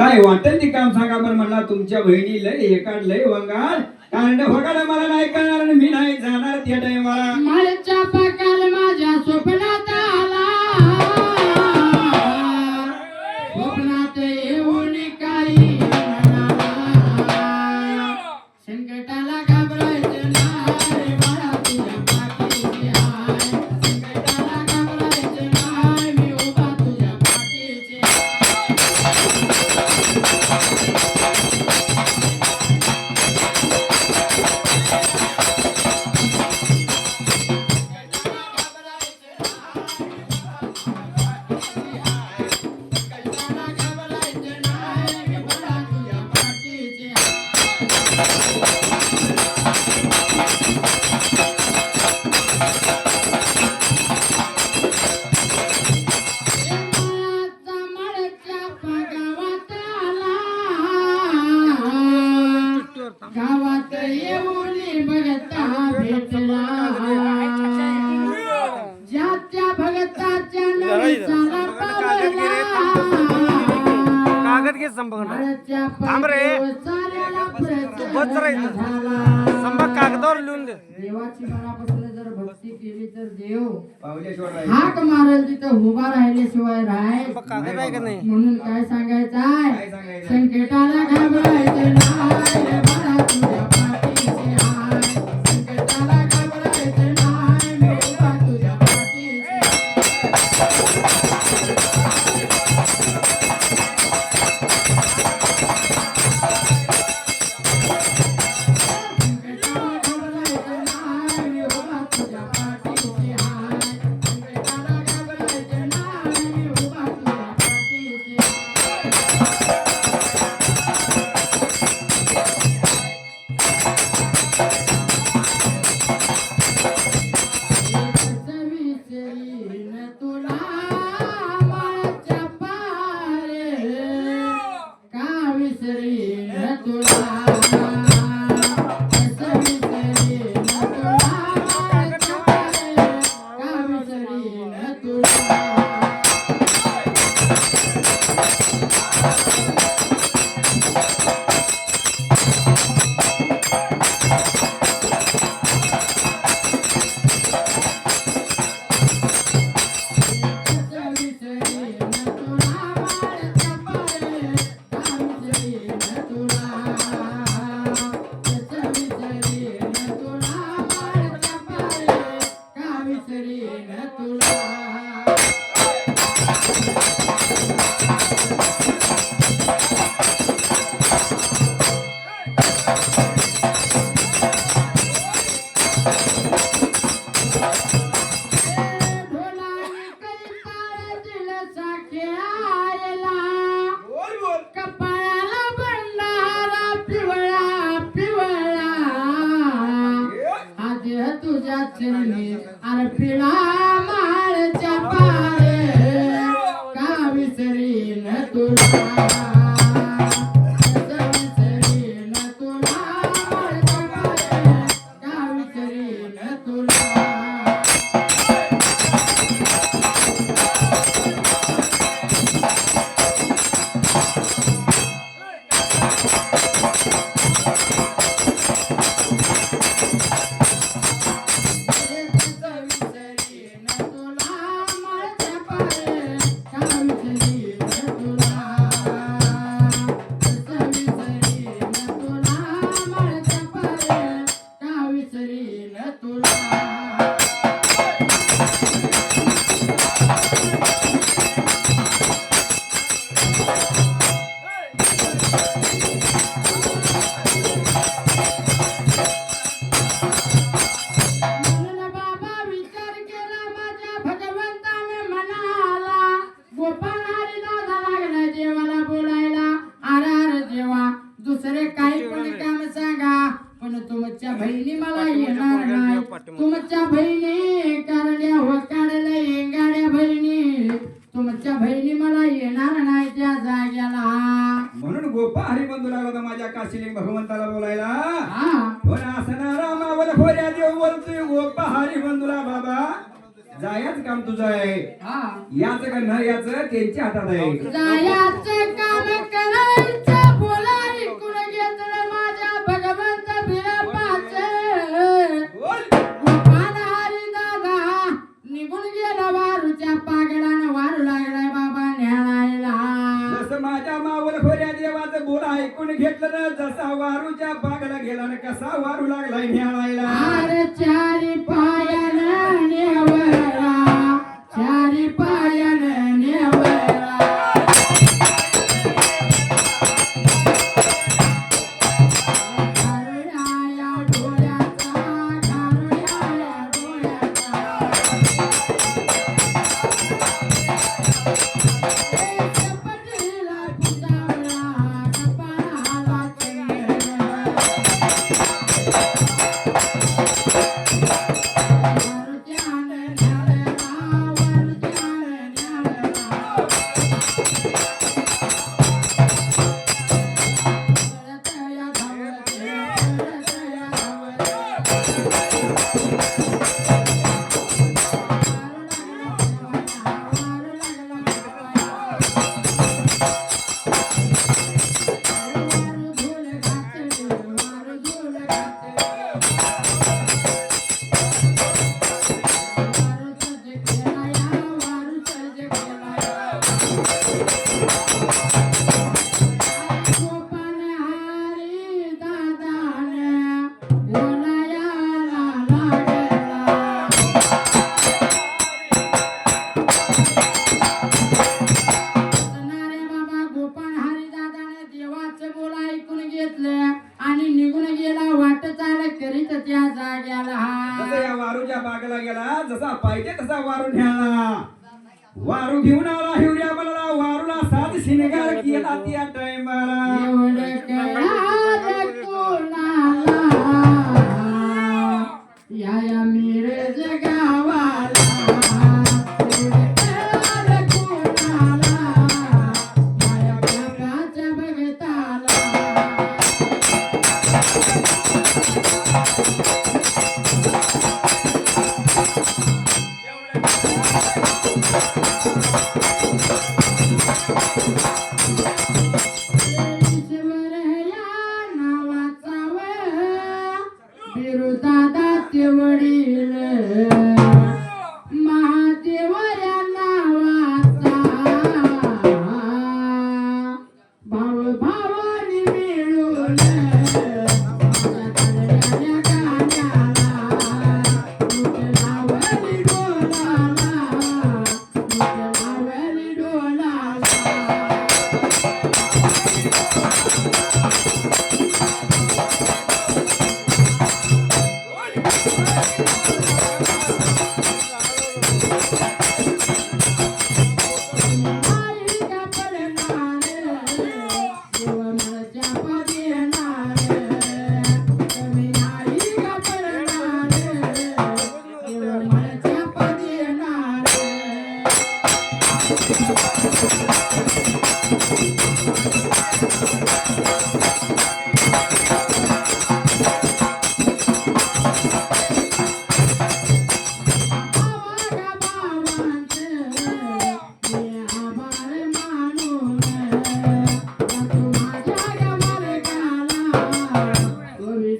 काय वाटेल ती काम सांगा बरं म्हणला तुमच्या बहिणी लय एकाड लय वंगाल कारण मला नाही करणार मी नाही जाणार त्या टाइमला देवाची मनापासून जर भक्ती केली तर देव हाक मारल तिथं उभा राहिल्याशिवाय राहाय म्हणून काय सांगायचं आहे? संकेताला घाबरायचं आरतीला माळच्या पार का विसरीन तुला? गोपारी बंधू लागला माझ्या काशीलिंग भगवंताला बोलायला. पण असणार रामावर खोऱ्या देव बोलतोय गोपारी बंधूला बाबा जायाच काम तुझं आहे. याच का न याच? त्यांच्या हातात आहे. जायाच काम करायचं. ऐकून घेतलं ना जसा वारूच्या बागला गेला ना कसा वारू लागला न्याळायला. चार पायाला न्यावळा जसा या वारूच्या बागेला गेला जसा पाहिजे तसा वारू न्याला वारू घेऊन आला हिवऱ्या मला वारूला सात शिनगार केला त्या टायमाला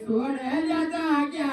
सोडल्या जाग्या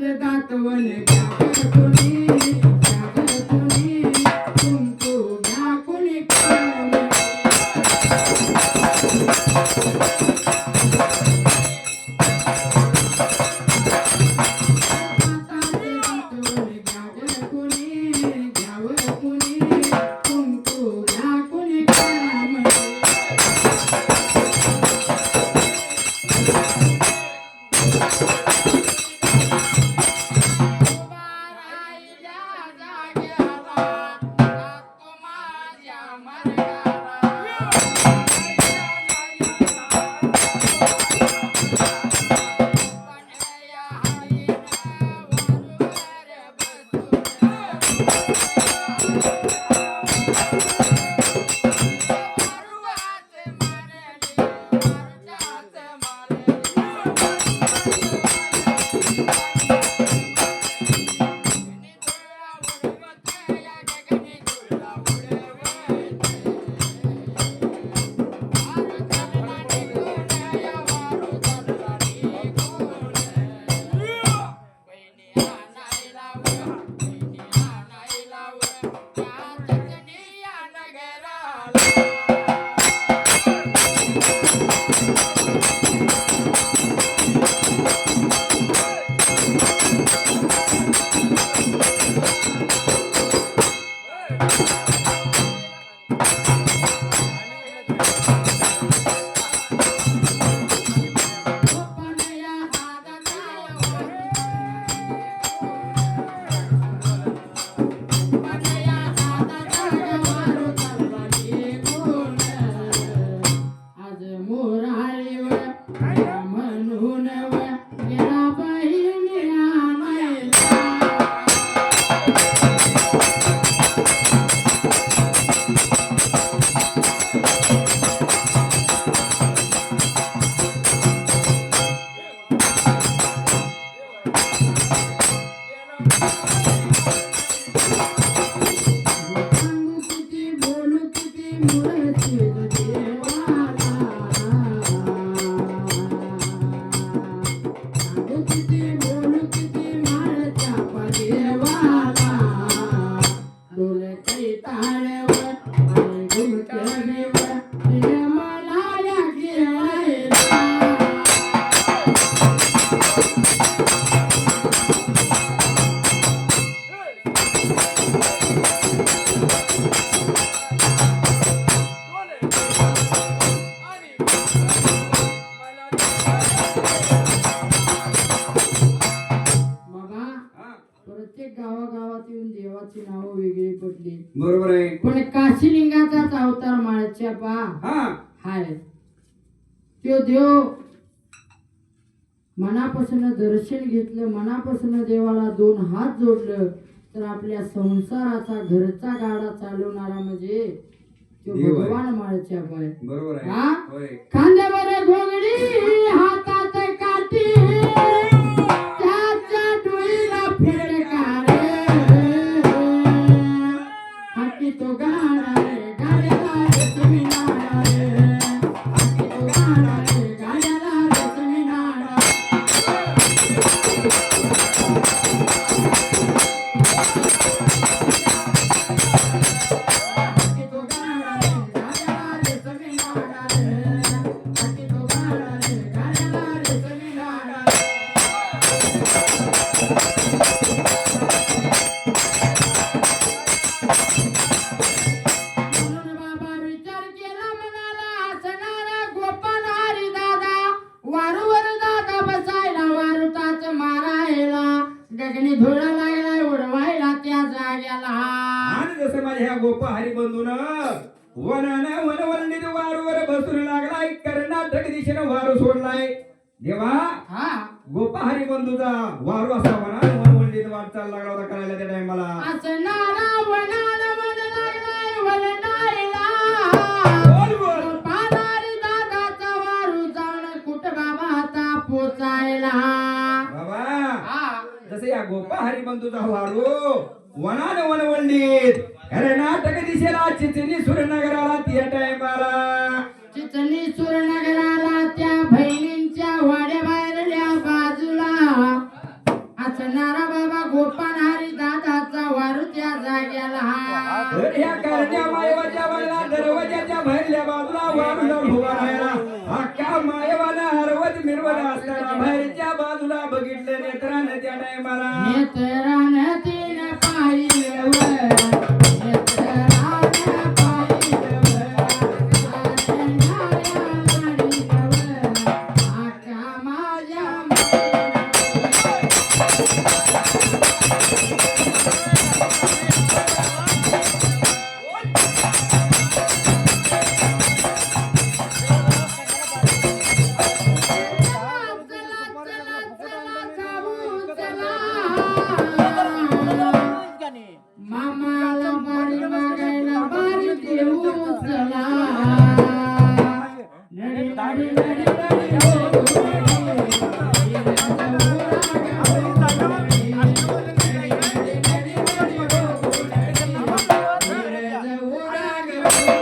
नाच दाखवणे la. अच्छा हाय. त्यो देव मनापासून दर्शन घेतलं मनापासून देवाला दोन हात जोडलं तर आपल्या संसाराचा घरचा गाडा चालवणारा म्हणजे तो भगवान माळच्या बाय बरोबर घोगडी हात जसे या गोपा हरी हरिबंधूचा वारू वनान वनवंडीत अरे नाटक दिशेला चिचणी सुरनगराला त्या टायमाला. चिचणी सुरनगराला त्या बहिणींच्या वाड्याबाहेरल्या बाजूला. असणारा बाबा गोपाल हरी दादाचा वारू त्या जाग्याला. या करण्या मायवाच्या बाजूला दरवाज्याच्या बाहेरल्या बाजूला वारूला उभा राहिला अख्ख्या मायवाला हरवत मिरवत असताना बाहेरच्या नेत्रान त्या टायमाला. नेत्रान you.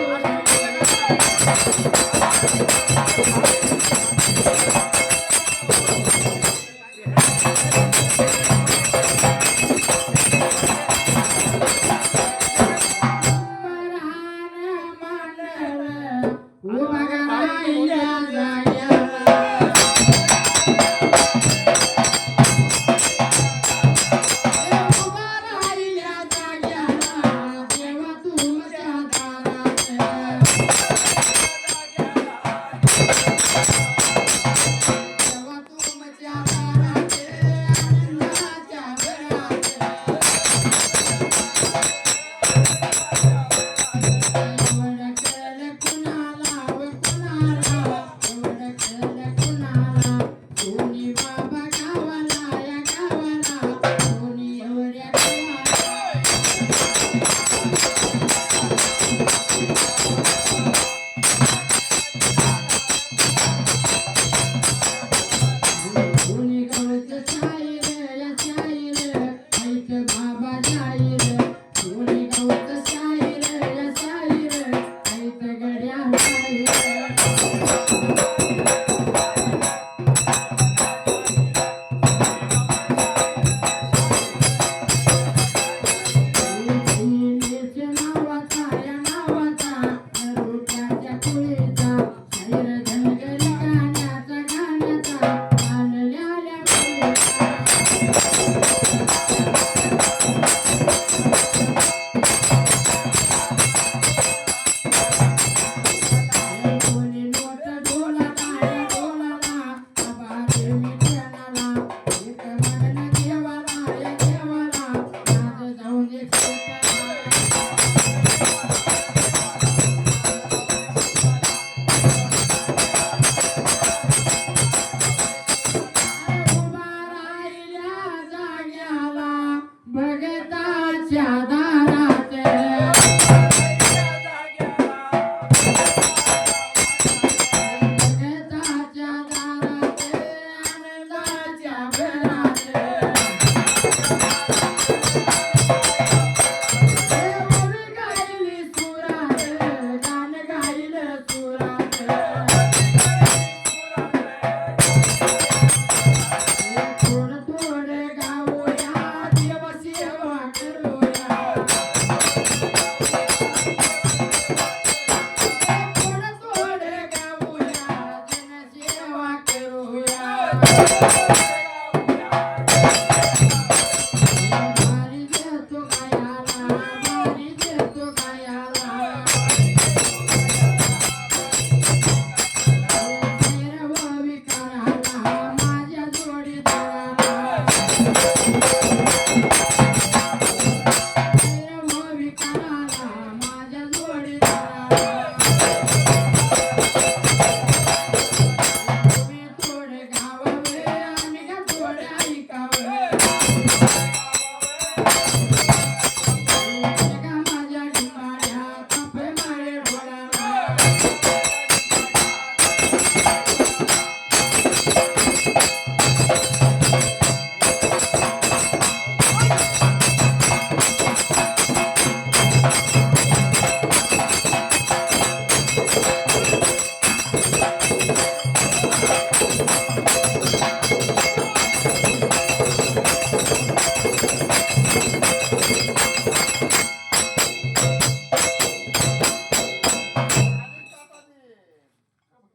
Hey!